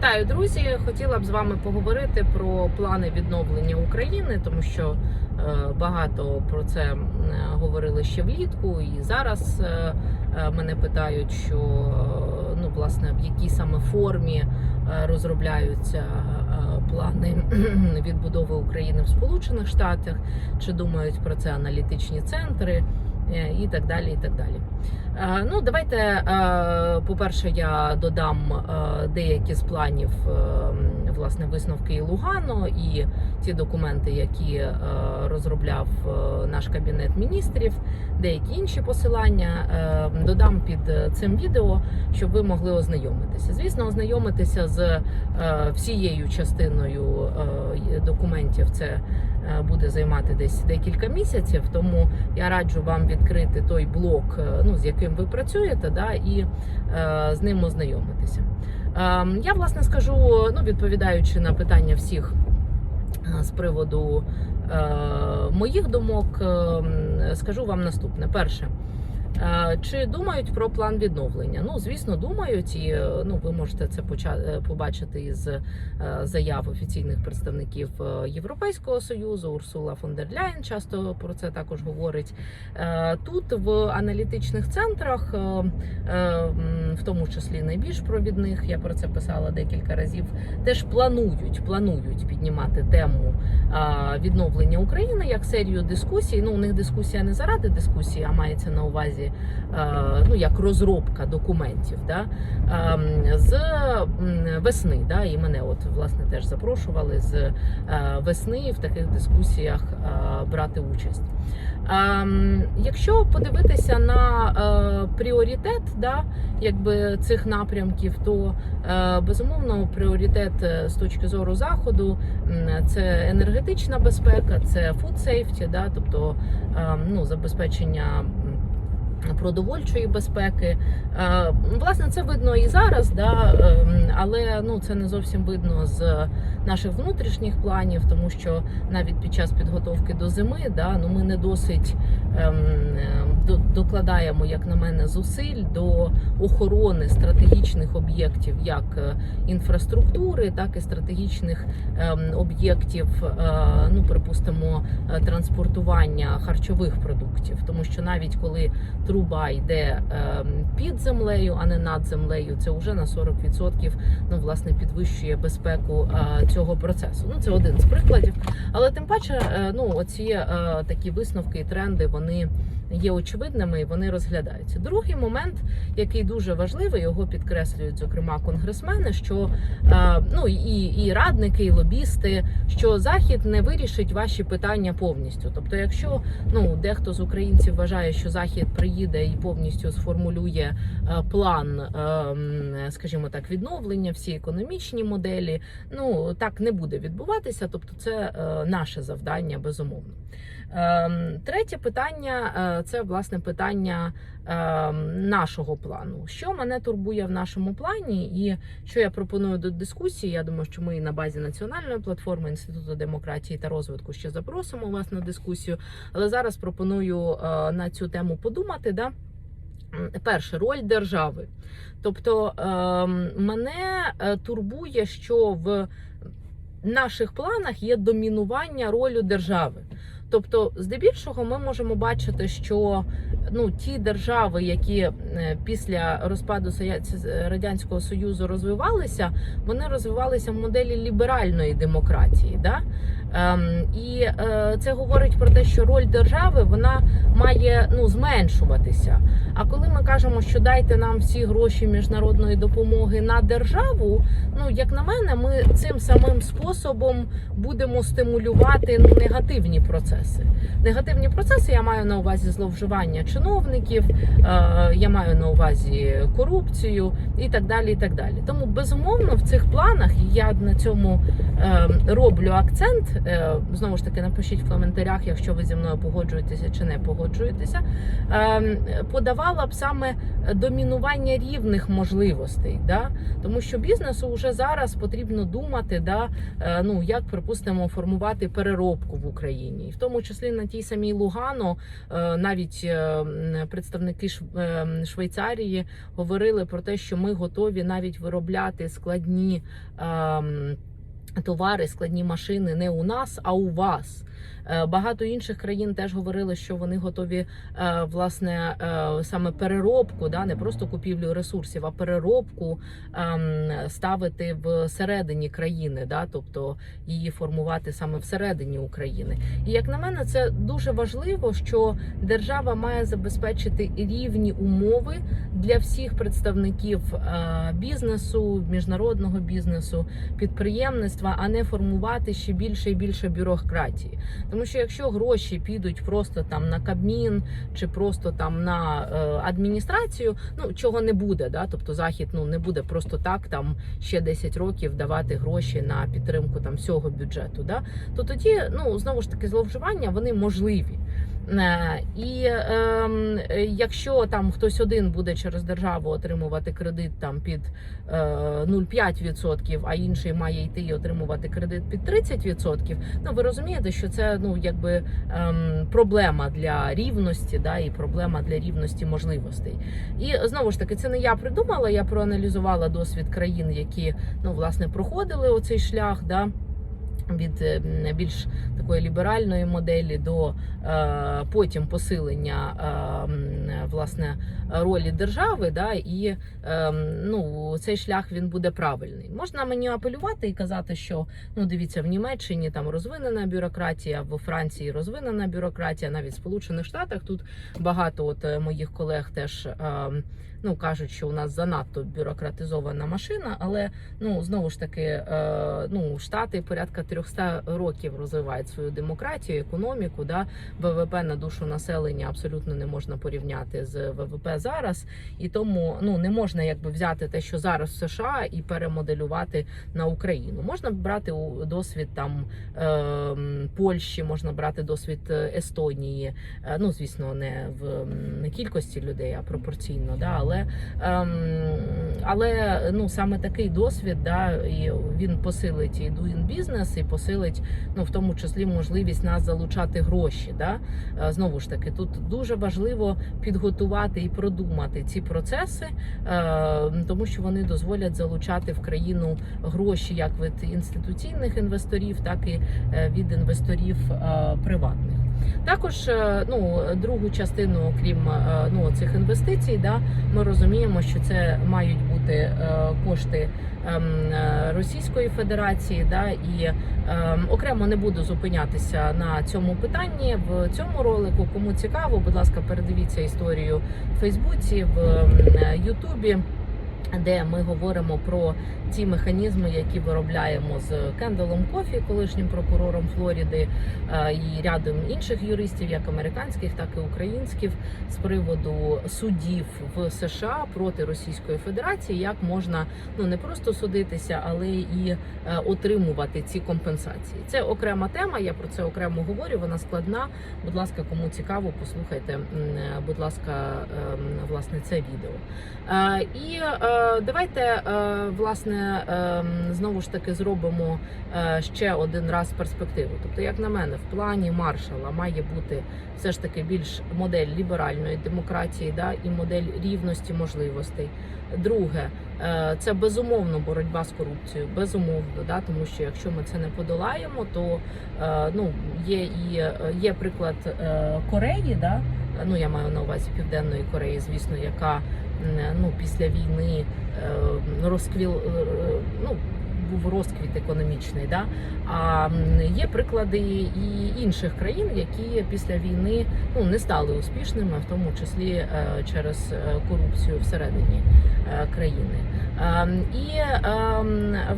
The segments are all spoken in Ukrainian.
Вітаю, друзі! Хотіла б з вами поговорити про плани відновлення України, тому що е, багато про це говорили ще влітку, і зараз е, е, мене питають, що ну власне в якій саме формі розробляються плани відбудови України в Сполучених Штатах, чи думають про це аналітичні центри. І так далі, і так далі. Е, Ну, давайте, е, по-перше, я додам е, деякі з планів власне висновки і Лугано і ті документи, які розробляв наш кабінет міністрів, деякі інші посилання. Додам під цим відео, щоб ви могли ознайомитися. Звісно, ознайомитися з всією частиною документів. Це буде займати десь декілька місяців, тому я раджу вам відкрити той блок, ну з яким ви працюєте, да, і е, з ним ознайомитися. Е, я власне скажу, ну відповідаючи на питання всіх е, з приводу е, моїх думок, е, скажу вам наступне: перше. Е, Чи думають про план відновлення? Ну, звісно, думають, і е, ну ви можете це е, побачити із заяв офіційних представників Європейського союзу. Урсула фон дер Ляєн часто про це також говорить. Тут в аналітичних центрах, в тому числі найбільш провідних, я про це писала декілька разів. Теж планують, планують піднімати тему відновлення України як серію дискусій. Ну, у них дискусія не заради дискусії, а мається на увазі е, ну як розробка документів. Да? Ем, з весни, да, і мене от власне теж запрошували з е, весни в таких дискусіях е, брати участь. Ем, Якщо подивитися на пріоритет да, якби цих напрямків, то безумовно пріоритет з точки зору заходу це енергетична безпека, це food safety, да, тобто ем, ну, забезпечення. Продовольчої безпеки, власне, це видно і зараз, да, ем, але ну це не зовсім видно з наших внутрішніх планів, тому що навіть під час підготовки до зими, да, ну ми не досить до- докладаємо, як на мене, зусиль до охорони стратегічних об'єктів, як е, інфраструктури, так і стратегічних ем, об'єктів, е, ну припустимо, е, транспортування харчових продуктів, тому що навіть коли труба йде ем, під землею, а не над землею, це вже на 40% ну, власне підвищує безпеку цього процесу. Ну це один з прикладів. Але тим паче, ну оці такі висновки і тренди вони. Є очевидними і вони розглядаються. Другий момент, який дуже важливий, його підкреслюють зокрема конгресмени, що ну і, і радники, і лобісти, що захід не вирішить ваші питання повністю. Тобто, якщо ну дехто з українців вважає, що захід приїде і повністю сформулює е, план, е, скажімо так, відновлення, всі економічні моделі, ну так не буде відбуватися. Тобто, це е, наше завдання безумовно. Ем, Третє питання е, це власне питання ем, нашого плану. Що мене турбує в нашому плані, і що я пропоную до дискусії. Я думаю, що ми на базі національної платформи інституту демократії та розвитку ще запросимо вас на дискусію. Але зараз пропоную е, на цю тему подумати. Да? Перше, роль держави. Тобто ем, мене е, турбує, що в наших планах є домінування ролю держави. Тобто, здебільшого, ми можемо бачити, що ну ті держави, які е, після розпаду радянського союзу розвивалися, вони розвивалися в моделі ліберальної демократії. Да? Ем, і е, це говорить про те, що роль держави вона має ну зменшуватися. А коли ми кажемо, що дайте нам всі гроші міжнародної допомоги на державу, ну як на мене, ми цим самим способом будемо стимулювати ну, негативні процеси. Негативні процеси я маю на увазі зловживання чиновників, е, я маю на увазі корупцію і так далі. і так далі. Тому безумовно в цих планах я на цьому е, роблю акцент. Е, знову ж таки, напишіть в коментарях, якщо ви зі мною погоджуєтеся чи не погоджуєтеся. Е, подавала б саме домінування рівних можливостей, да? тому що бізнесу вже зараз потрібно думати, да? е, ну як припустимо, формувати переробку в Україні, і в тому числі на тій самій Лугано, е, навіть представники Швейцарії говорили про те, що ми готові навіть виробляти складні. Товари, складні машини не у нас, а у вас. Е, Багато інших країн теж говорили, що вони готові е, власне е, саме переробку, да, не просто купівлю ресурсів, а переробку ем, ставити всередині країни, да, тобто її формувати саме всередині України. І як на мене, це дуже важливо, що держава має забезпечити рівні умови для всіх представників бізнесу, міжнародного бізнесу, підприємництва, а не формувати ще більше і більше бюрократії. Тому що якщо гроші підуть просто там на Кабмін чи просто там на е, адміністрацію, ну чого не буде, да? тобто захід ну не буде просто так там ще 10 років давати гроші на підтримку там всього бюджету. Да? То тоді ну знову ж таки зловживання вони можливі. Е, І е, якщо там хтось один буде через державу отримувати кредит там під е, 0,5%, а інший має йти і отримувати кредит під 30%, ну ви розумієте, що це ну якби ем, проблема для рівності, да, і проблема для рівності можливостей. І знову ж таки, це не я придумала. Я проаналізувала досвід країн, які ну власне проходили оцей шлях. Да, від е, більш такої ліберальної моделі до е, потім посилення е, власне ролі держави, да, і ну, цей шлях він буде правильний. Можна мені апелювати і казати, що ну дивіться, в Німеччині там розвинена бюрократія, в Франції розвинена бюрократія, навіть в Сполучених Штатах тут багато от моїх колег теж. Ну кажуть, що у нас занадто бюрократизована машина, але ну знову ж таки, е, ну штати порядка 300 років розвивають свою демократію, економіку. Да, ВВП на душу населення абсолютно не можна порівняти з ВВП зараз, і тому ну не можна якби взяти те, що зараз в США, і перемоделювати на Україну. Можна брати досвід там е, Польщі, можна брати досвід е, Естонії. Е, Ну звісно, не в м, кількості людей, а пропорційно. Да, але ем, але ну саме такий досвід, да, і він посилить і doing business, і посилить ну в тому числі можливість нас залучати гроші. Да? Е, Знову ж таки, тут дуже важливо підготувати і продумати ці процеси, е, тому що вони дозволять залучати в країну гроші як від інституційних інвесторів, так і е, від інвесторів приватних. Також е, ну другу частину, крім е, ну цих інвестицій, да ми розуміємо, що це мають бути е, кошти ем, Російської Федерації, да і ем, окремо не буду зупинятися на цьому питанні в цьому ролику. Кому цікаво, будь ласка, передивіться історію в Фейсбуці, в ем, Ютубі. Де ми говоримо про ті механізми, які виробляємо з Кендалом Кофі, колишнім прокурором Флоріди, е, і рядом інших юристів, як американських, так і українських, з приводу судів в США проти Російської Федерації, як можна ну не просто судитися, але і е, отримувати ці компенсації. Це окрема тема. Я про це окремо говорю. Вона складна. Будь ласка, кому цікаво, послухайте, е, будь ласка, ем, власне, це відео. І давайте е, власне ем, знову ж таки зробимо е, ще один раз перспективу. Тобто, як на мене, в плані маршала має бути все ж таки більш модель ліберальної демократії, да, і модель рівності можливостей. Друге, е, це безумовно боротьба з корупцією, безумовно, да, тому що якщо ми це не подолаємо, то е, ну є і е, є приклад е, Кореї, да, ну я маю на увазі Південної Кореї, звісно, яка ну після війни е, розквіл е, ну. Був розквіт економічний, да а є приклади і інших країн, які після війни ну не стали успішними, в тому числі е, через корупцію всередині країни. І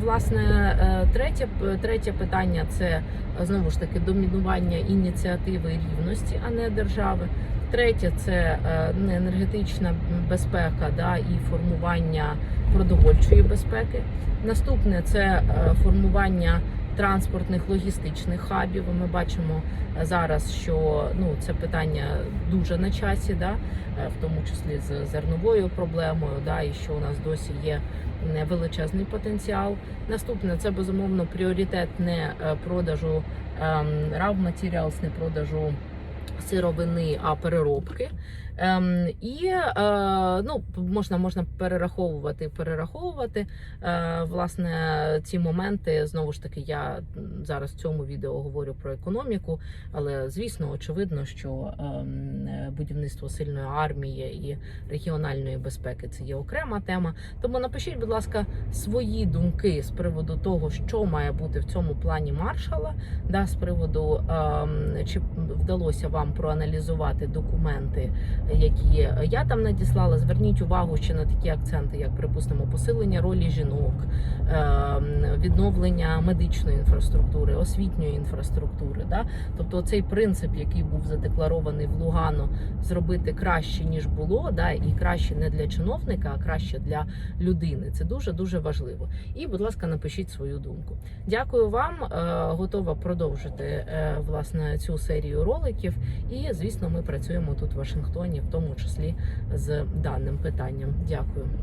власне третє третє питання це знову ж таки домінування ініціативи рівності, а не держави. Третє це не енергетична безпека, да і формування продовольчої безпеки. Наступне це е, формування транспортних логістичних хабів. Ми бачимо зараз, що ну це питання дуже на часі, да, е, в тому числі з зерновою проблемою, да, і що у нас досі є величезний потенціал. Наступне це безумовно пріоритет не е, продажу ем, RAW Materials, не продажу сировини, а переробки. Ем, і е, ну, можна, можна перераховувати, перераховувати. Е, власне, ці моменти знову ж таки, я зараз в цьому відео говорю про економіку, але звісно, очевидно, що е, будівництво сильної армії і регіональної безпеки це є окрема тема. Тому напишіть, будь ласка, свої думки з приводу того, що має бути в цьому плані маршала, да, з приводу ем, чи вдалося вам проаналізувати документи, які я там надіслала. Зверніть увагу ще на такі акценти, як припустимо, посилення ролі жінок, ем, відновлення медичної інфраструктури, освітньої інфраструктури. Да? Тобто цей принцип, який був задекларований в Лугано, зробити краще ніж було, да? і краще не для чиновника, а краще для людини. Це дуже дуже важливо. І, будь ласка, напишіть свою думку. Дякую вам. е, Готова продовжити е, власне цю серію роликів. І звісно, ми працюємо тут в Вашингтоні, в тому числі з даним питанням. Дякую.